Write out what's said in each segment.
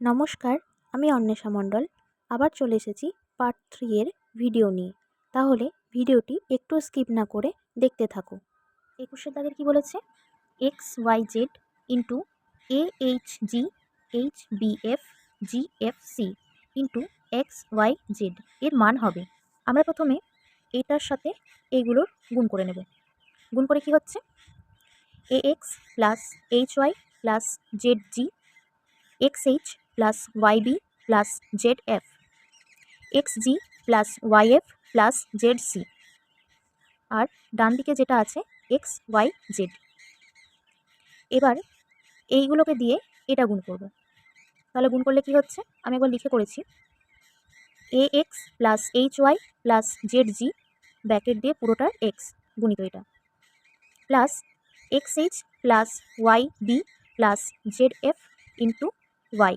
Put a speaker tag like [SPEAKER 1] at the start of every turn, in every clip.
[SPEAKER 1] নমস্কার, আমি অন্বেষা মণ্ডল। আবার চলে এসেছি পার্ট থ্রি এর ভিডিও নিয়ে। তাহলে ভিডিওটি একটু স্কিপ না করে দেখতে থাকো। একুশে দাগের কী বলেছে? X Y Z into A H G H B F G F C into X Y Z এর মান হবে। আমরা প্রথমে এটার সাথে এইগুলোর গুণ করে নেব। গুণ করে কি হচ্ছে? A X plus H Y plus Z G X H plus Y B plus Z F X G plus Y F plus Z C আর ডান দিকে যেটা আছে এক্স ওয়াই জেড এবার এইগুলোকে দিয়ে এটা গুণ করব। তাহলে গুণ করলে কি হচ্ছে? আমি একবার লিখে করেছি A X plus H Y plus Z G bracket দিয়ে পুরোটার এক্স গুণিত এটা plus X H plus Y B plus Z F into Y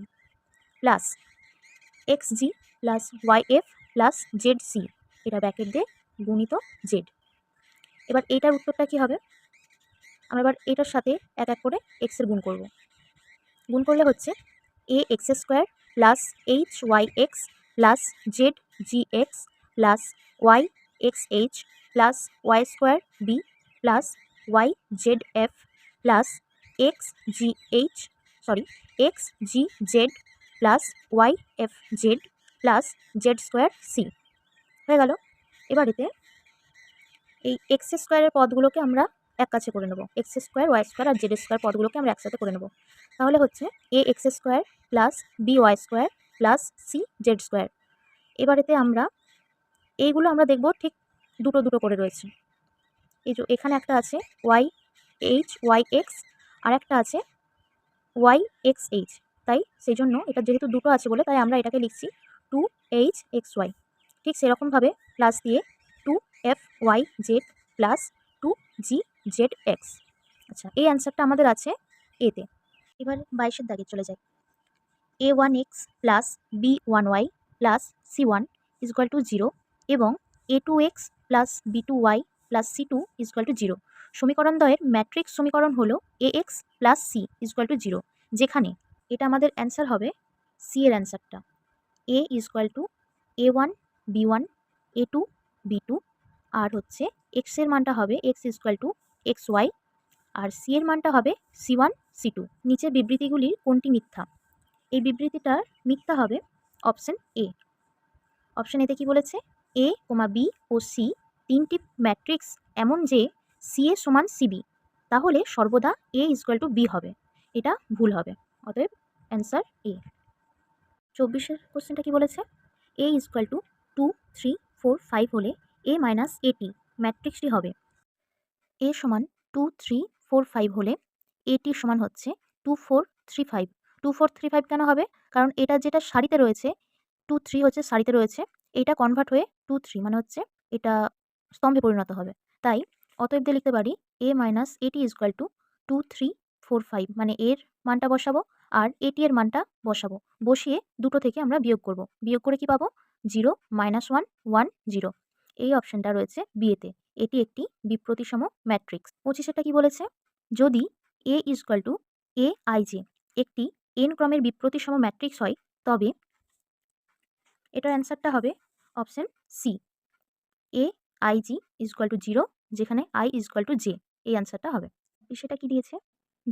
[SPEAKER 1] plus X G plus Y F plus Z C. এটা ব্যাকেট দিয়ে গুণিত Z. এবার এইটার উত্তরটা কী হবে? আমরা এবার এটার সাথে এক এক করে এক্সের গুণ করব। গুণ করলে হচ্ছে A X square plus H Y X plus Z G X plus Y X H plus Y square B plus Y Z F plus X G H sorry, X G Z plus Y F Z plus Z square C. হয়ে গেল। এবারেতে এই x স্কোয়ারের পদগুলোকে আমরা এক কাছে করে নেব। X square, Y square আর জেড স্কোয়ার পদগুলোকে আমরা একসাথে করে নেব। তাহলে হচ্ছে A X square plus B Y square plus C Z square. এবারেতে আমরা এইগুলো আমরা দেখব ঠিক দুটো দুটো করে রয়েছে। এই যে এখানে একটা আছে ওয়াই এইচ, ওয়াই এক্স আর একটা আছে ওয়াই এক্স এইচ। তাই সেই জন্য এটা যেহেতু দুটো আছে বলে তাই আমরা এটাকে লিখছি টু এইচ এক্স ওয়াই ঠিক সেরকমভাবে প্লাস দিয়ে two F Y Z plus two G Z X আচ্ছা এই অ্যান্সারটা আমাদের আছে এতে এবার বাইশের দাগে চলে যাই। A one X plus B one Y plus C one equal to zero এবং A two X plus B two Y plus C two equal to zero সমীকরণ দ্বয়ের ম্যাট্রিক্স সমীকরণ হলো A X plus C equal to zero যেখানে এটা আমাদের answer হবে C এর অ্যান্সারটা A equal to A one B one A two B two আর হচ্ছে এক্সের মানটা হবে X equal to X Y R C এর মানটা হবে সি ওয়ান সি টু নিচের বিবৃতিগুলির কোনটি মিথ্যা? এই বিবৃতিটার মিথ্যা হবে অপশান এ অপশান এতে কি বলেছে? এ কোমা বি ও সি তিনটি ম্যাট্রিক্স এমন যে সি এ সমান সিবি তাহলে সর্বদা এ ইজকাল টু বি হবে। এটা ভুল হবে। অতএব অ্যান্সার এ চব্বিশের কোশ্চেনটা কি বলেছে? A equal to two three four five হলে এ মাইনাস এটি ম্যাট্রিক্সটি হবে। এ সমান টু থ্রি ফোর ফাইভ হলে এটি সমান হচ্ছে two four three five two four three five কেন হবে? কারণ এটা যেটা সারিতে রয়েছে টু থ্রি হচ্ছে সারিতে রয়েছে, এটা কনভার্ট হয়ে টু থ্রি মানে হচ্ছে এটা স্তম্ভে পরিণত হবে। তাই অতএব দিয়ে লিখতে পারি এ মাইনাস এটি equal to two three four five মানে এর মানটা বসাবো আর এটি এর মানটা বসাবো। বসিয়ে দুটো থেকে আমরা বিয়োগ করব। বিয়োগ করে কি পাবো? Zero minus one one, zero. এই অপশানটা রয়েছে বিয়েতে এটি একটি বিপ্রতিসম ম্যাট্রিক্স। পঁচিশেটা কি বলেছে? যদি A is equal to A I J একটি এন ক্রমের বিপ্রতিসম ম্যাট্রিক্স হয়, তবে এটার অ্যান্সারটা হবে option C. A I G equal to zero, যেখানে I is equal to J. এই অ্যান্সারটা হবে। সেটা কি দিয়েছে?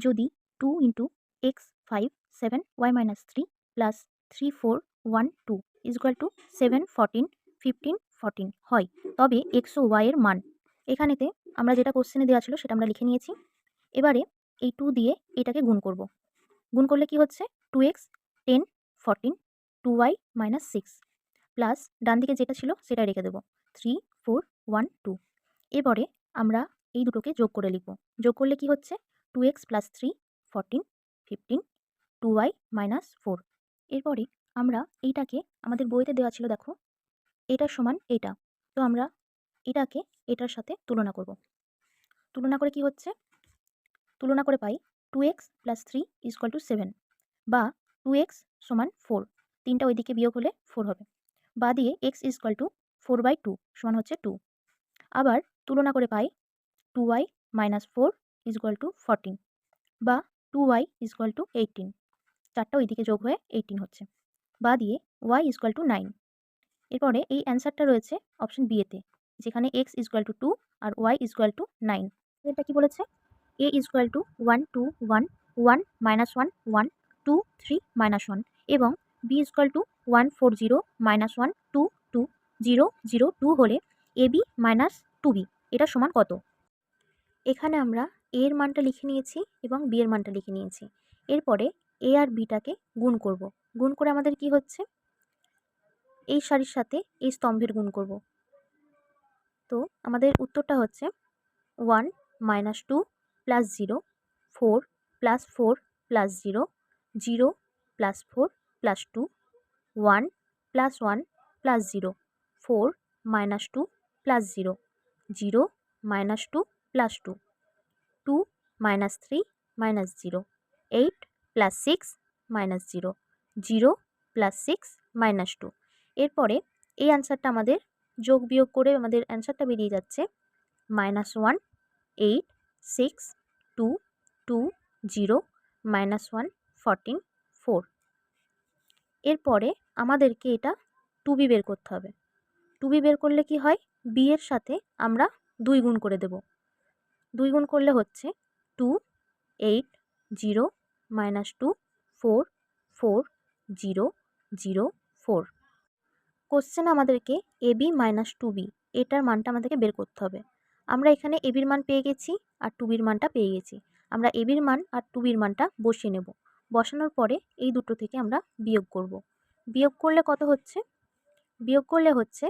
[SPEAKER 1] যদি two into X five seven Y minus three plus three four one two equal to seven fourteen fifteen fourteen হয়। তবে এক্স ও ওয়াইয়ের মান। এখানেতে আমরা যেটা কোশ্চেনে দেওয়া ছিল সেটা আমরা লিখে নিয়েছি। এবারে এই টু দিয়ে এটাকে গুণ করব। গুণ করলে কি হচ্ছে? Two X ten fourteen two Y minus six plus ডান দিকে যেটা ছিল সেটা রেখে দেবো। থ্রি ফোর ওয়ান টু এবারে আমরা এই দুটোকে যোগ করে লিখব। যোগ করলে কি হচ্ছে? Two X plus three fourteen fifteen two Y minus four এরপরে আমরা এইটাকে আমাদের বইতে দেওয়া ছিল, দেখো এটার সমান এটা তো আমরা এটাকে এটার সাথে তুলনা করব। তুলনা করে কি হচ্ছে? তুলনা করে পাই two X plus three equal to seven বা টু এক্স সমান ফোর তিনটা ওইদিকে বিয়োগ হলে ফোর হবে। বা দিয়ে X equal to four by two সমান হচ্ছে টু আবার তুলনা করে পাই two Y minus four equal to fourteen বা two Y equal to eighteen চারটা ওইদিকে যোগ হয়ে এইটিন হচ্ছে। বা দিয়ে ওয়াই ইজকুয়াল টু নাইন এরপরে এই অ্যান্সারটা রয়েছে অপশন বিয়েতে যেখানে এক্স ইজকুয়াল টু টু আর ওয়াই ইজকুয়াল টু নাইন এটা কি বলেছে? A equal to one two one one minus one one two three minus one এবং B equal to one four zero minus one two two zero zero two হলে A B minus two B এটা সমান কত? এখানে আমরা এর মানটা লিখে নিয়েছি এবং বি এর মানটা লিখে নিয়েছি। এরপরে এ আর বিটাকে গুণ করব। গুণ করে আমাদের কি হচ্ছে? এই সারির সাথে এই স্তম্ভের গুণ করব। তো আমাদের উত্তরটা হচ্ছে one minus two plus zero, four plus four plus zero zero plus four plus two, one plus one plus zero, four minus two plus zero zero minus two plus two. Two minus three minus zero eight plus six minus zero zero plus six minus two এরপরে এই অ্যান্সারটা আমাদের যোগ বিয়োগ করে আমাদের অ্যান্সারটা বেরিয়ে যাচ্ছে। Minus one eight six two two zero minus one fourteen four এরপরে আমাদেরকে এটা টু বি বের করতে হবে। টু বি বের করলে কি হয়? বি এর সাথে আমরা দুই গুণ করে দেব। দুই গুণ করলে হচ্ছে two eight zero minus two four four zero zero four question আমাদেরকে এবি মাইনাস টু বি এটার মানটা আমাদেরকে বের করতে হবে। আমরা এখানে এবির মান পেয়ে গেছি আর টুবির মানটা পেয়ে গেছি। আমরা এবির মান আর টুবির মানটা বসিয়ে নেব। বসানোর পরে এই দুটো থেকে আমরা বিয়োগ করব। বিয়োগ করলে কত হচ্ছে? বিয়োগ করলে হচ্ছে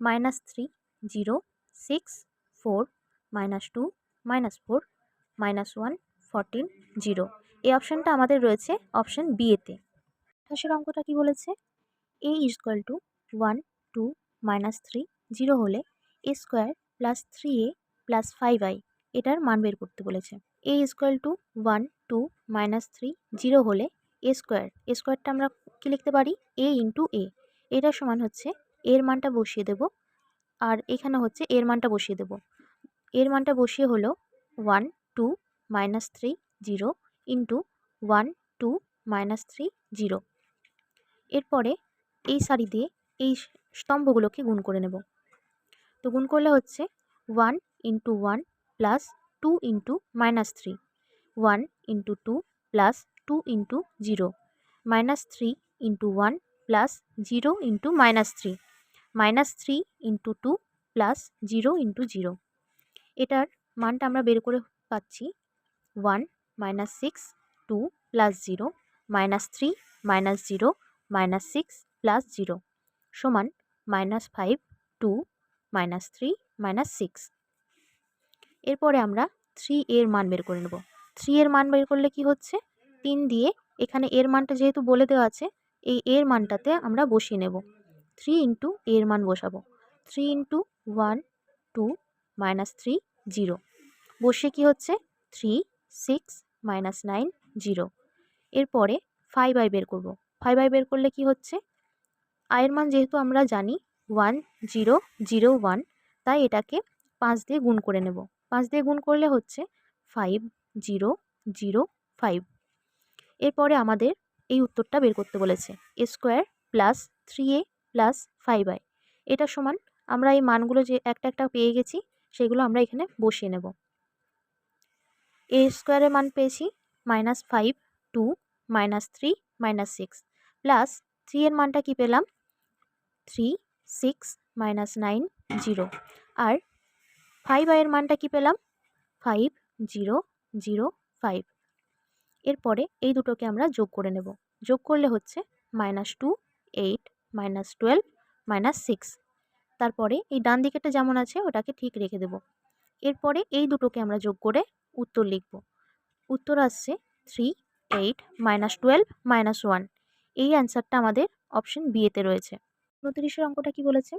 [SPEAKER 1] minus three zero six four minus two minus four minus one fourteen zero এই অপশানটা আমাদের রয়েছে অপশান বিয়েতে আঠাশের অঙ্কটা কি বলেছে? A equal to one two minus three zero হলে A square plus three A plus five I এটার মান বের করতে বলেছে। A equal to one two minus three zero হলে এ স্কোয়ার এ স্কোয়ারটা আমরা কী লিখতে পারি? এ ইন্টু এ এটা সমান হচ্ছে এর মানটা বসিয়ে দেব, আর এখানে হচ্ছে এর মানটা বসিয়ে দেব। এর মানটা বসিয়ে হলো one two minus three zero into one two minus three zero এরপরে এই সারি দিয়ে এই স্তম্ভগুলোকে গুণ করে নেব। তো গুণ করলে হচ্ছে one into one plus two into minus three one into two plus two into zero minus three into one plus zero into minus three minus three into two plus zero into zero এটার মানটা আমরা বের করে পাচ্ছি one minus six two plus zero minus three minus zero minus six plus zero সমান minus five two minus three minus six. এরপরে আমরা three এর মান বের করে নেব। থ্রি এর মান বের করলে কি হচ্ছে? তিন দিয়ে এখানে এর মানটা যেহেতু বলে দেওয়া আছে, এই এর মানটাতে আমরা বসিয়ে নেব। থ্রি ইন্টু এর মান বসাবো। Three into one two minus three zero বসে কি হচ্ছে? Three six minus nine zero এরপরে ফাইভ আই বের করব। ফাইভ আই বের করলে কি হচ্ছে? আয়ের মান যেহেতু আমরা জানি ওয়ান জিরো জিরো ওয়ান তাই এটাকে পাঁচ দিয়ে গুণ করে নেব। পাঁচ দিয়ে গুণ করলে হচ্ছে ফাইভ জিরো জিরো ফাইভ এরপরে আমাদের এই উত্তরটা বের করতে বলেছে। A square plus three A plus five I এটা সমান আমরা এই মানগুলো যে একটা একটা পেয়ে গেছি সেগুলো আমরা এখানে বসিয়ে নেব। এ স্কোয়ারের মান পেয়েছি minus five two minus three minus six plus three এর মানটা কি পেলাম? Three six minus nine zero আর ফাইভ আইয়ের মানটা কি পেলাম? ফাইভ জিরো জিরো ফাইভ এরপরে এই দুটোকে আমরা যোগ করে নেব। যোগ করলে হচ্ছে minus two eight minus twelve minus six তারপরে এই ডান দিকেটা যেমন আছে, ওটাকে ঠিক রেখে দেব। এরপরে এই দুটোকে আমরা যোগ করে উত্তর লিখব। উত্তর আসছে three eight minus twelve minus one এই অ্যান্সারটা আমাদের অপশন বিয়েতে রয়েছে। উনত্রিশের অঙ্কটা কি বলেছে?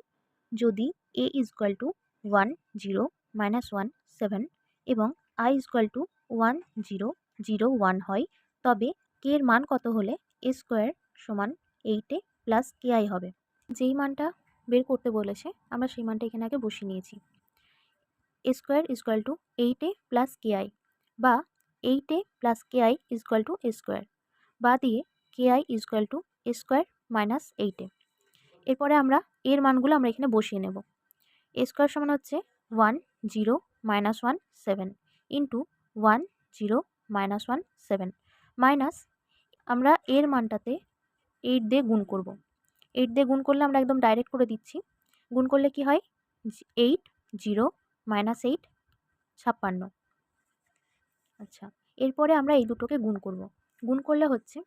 [SPEAKER 1] যদি A is is equal to one zero minus one seven এবং I is is equal to one zero zero one হয়, তবে কে এর মান কত হলে এ স্কোয়ার সমান এইটে প্লাস কে আই হবে। যেই মানটা বের করতে বলেছে, আমরা সেই মানটা এখানে আগে বসিয়ে নিয়েছি। A square is equal to eight A plus K I বা এইটে plus K I is equal to A square বা দিয়ে K I is equal to A square minus eight A এরপরে আমরা এর মানগুলো আমরা এখানে বসিয়ে নেব। এ স্কোয়ার সমান হচ্ছে one zero minus one seven into one zero minus one seven minus আমরা এর মানটাতে এইট দিয়ে গুণ করব। এইট দিয়ে গুণ করলে আমরা একদম ডাইরেক্ট করে দিচ্ছি। গুণ করলে কি হয়? এইট জিরো মাইনাস এইট ছাপ্পান্ন। আচ্ছা এরপরে আমরা এই দুটোকে গুণ করব। গুণ করলে হচ্ছে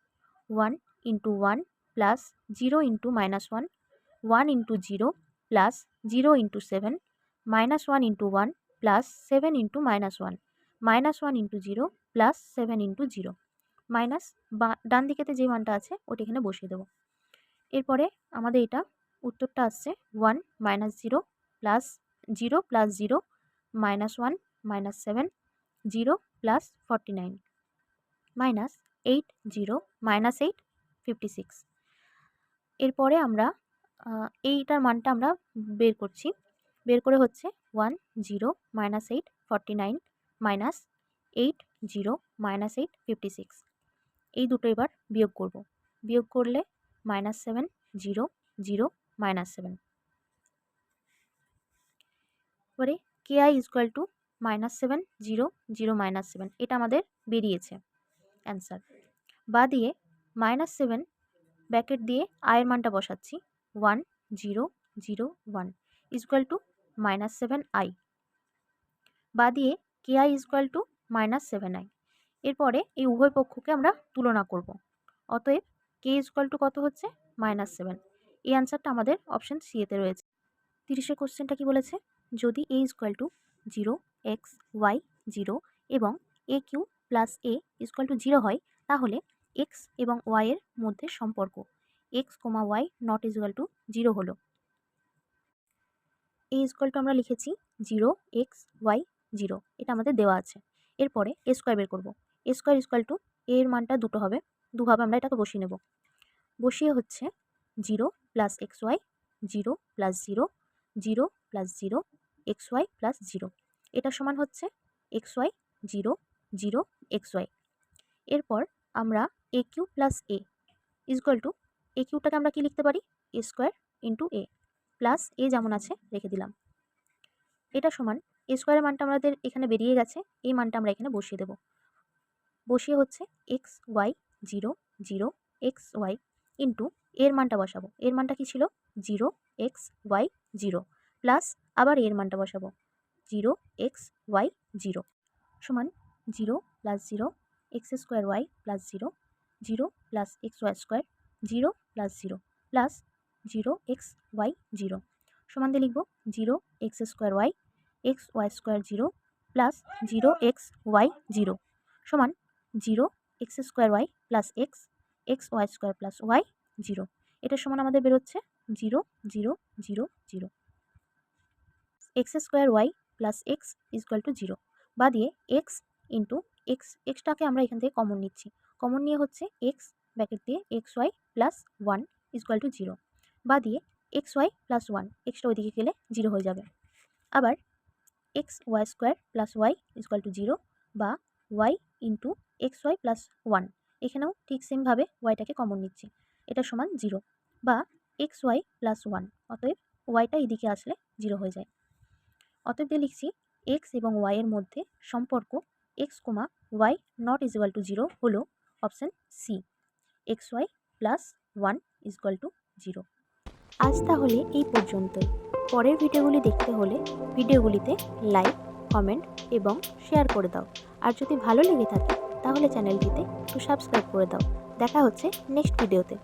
[SPEAKER 1] one into one plus zero into minus one one into zero plus zero into seven minus one into one plus seven into minus one minus one into zero plus seven into zero minus বা ডান দিকেতে যে মানটা আছে, ওটা এখানে বসিয়ে দেবো। এরপরে আমাদের এটা উত্তরটা আসছে one minus zero plus zero plus zero minus one minus seven zero plus forty nine minus eight zero minus eight fifty six এরপরে আমরা এইটার মানটা আমরা বের করছি। বের করে হচ্ছে one zero minus eight forty nine minus eight zero minus eight fifty six এই দুটো এবার বিয়োগ করব। বিয়োগ করলে minus seven, zero zero, minus seven. এবারে K I is equal to minus seven, zero zero, minus seven. এটা আমাদের বেরিয়েছে অ্যান্সার। বা দিয়ে মাইনাস সেভেন ব্যাকেট দিয়ে আয়ের মানটা বসাচ্ছি। One, zero zero, one is equal to minus seven I বা দিয়ে K I is equal to minus seven I এরপরে এই উভয় পক্ষকে আমরা তুলনা করব। অতএব কে ইজকুয়াল টু কত হচ্ছে? মাইনাস সেভেন এই অ্যান্সারটা আমাদের অপশান সিএতে রয়েছে। তিরিশের কোশ্চেনটা কি বলেছে? যদি A is equal to zero X Y zero এবং A Q plus A is equal to zero হয়, তাহলে এক্স এবং ওয়াইয়ের মধ্যে সম্পর্ক। X comma Y not equal to zero হলো। এ ইজকুয়াল টু আমরা লিখেছি জিরো এক্স ওয়াই জিরো এটা আমাদের দেওয়া আছে। এরপরে এ স্কোয়ার বের করব। এ স্কোয়ার ইজকুয়াল টু এর মানটা দুটো হবে। দুভাবে আমরা এটাকে বসিয়ে নেব। বসিয়ে হচ্ছে zero plus X Y, zero plus zero zero plus zero, X Y plus zero. এটা সমান হচ্ছে X Y, zero zero, X Y. এরপর আমরা A Q plus A is equal to A কিউটাকে আমরা কি লিখতে পারি? A square into A plus A যেমন আছে রেখে দিলাম। এটা সমান এ স্কোয়ারের মানটা আমাদের এখানে বেরিয়ে গেছে, এই মানটা আমরা এখানে বসিয়ে দেব। বসিয়ে হচ্ছে X Y zero zero, X, Y into এর মানটা বসাবো। এর মানটা কি ছিল? Zero, X, Y, zero. Plus আবার এর মানটা বসাবো। Zero, X, Y, zero. সমান zero plus zero, X square Y plus zero zero plus X Y square, zero plus zero plus zero, X, Y, zero. সমান দিয়ে লিখব, zero, X square Y, X Y square zero plus zero, X, Y, zero. সমান zero X square Y plus X X Y square plus Y zero. এটার সমান আমাদের বেরোচ্ছে zero zero zero zero. X square Y plus X is equal to zero. বা দিয়ে x into x, এক্সটাকে আমরা এখান থেকে কমন নিচ্ছি। কমন নিয়ে হচ্ছে এক্স ব্যাকেট দিয়ে x y plus one is equal to zero. বা দিয়ে এক্স ওয়াই প্লাস ওয়ান, এক্সটা ওইদিকে গেলে জিরো হয়ে যাবে। আবার X Y square plus Y is equal to zero বা Y into X Y plus one. এখানেও ঠিক সেমভাবে ওয়াইটাকে কমন নিচ্ছি। এটা সমান জিরো বা এক্স ওয়াই প্লাস ওয়ান। অতএব ওয়াইটা এদিকে আসলে জিরো হয়ে যায়। অতএব দিয়ে লিখছি এক্স এবং ওয়াইয়ের মধ্যে সম্পর্ক X comma Y not is equal to zero হলো option C X Y plus one is equal to zero আজ তাহলে এই পর্যন্তই পরের ভিডিওগুলি দেখতে হলে ভিডিওগুলিতে লাইক কমেন্ট এবং শেয়ার করে দাও। আর যদি ভালো লেগে থাকে তাহলে চ্যানেলটিতে একটু সাবস্ক্রাইব করে দাও। দেখা হচ্ছে নেক্সট ভিডিওতে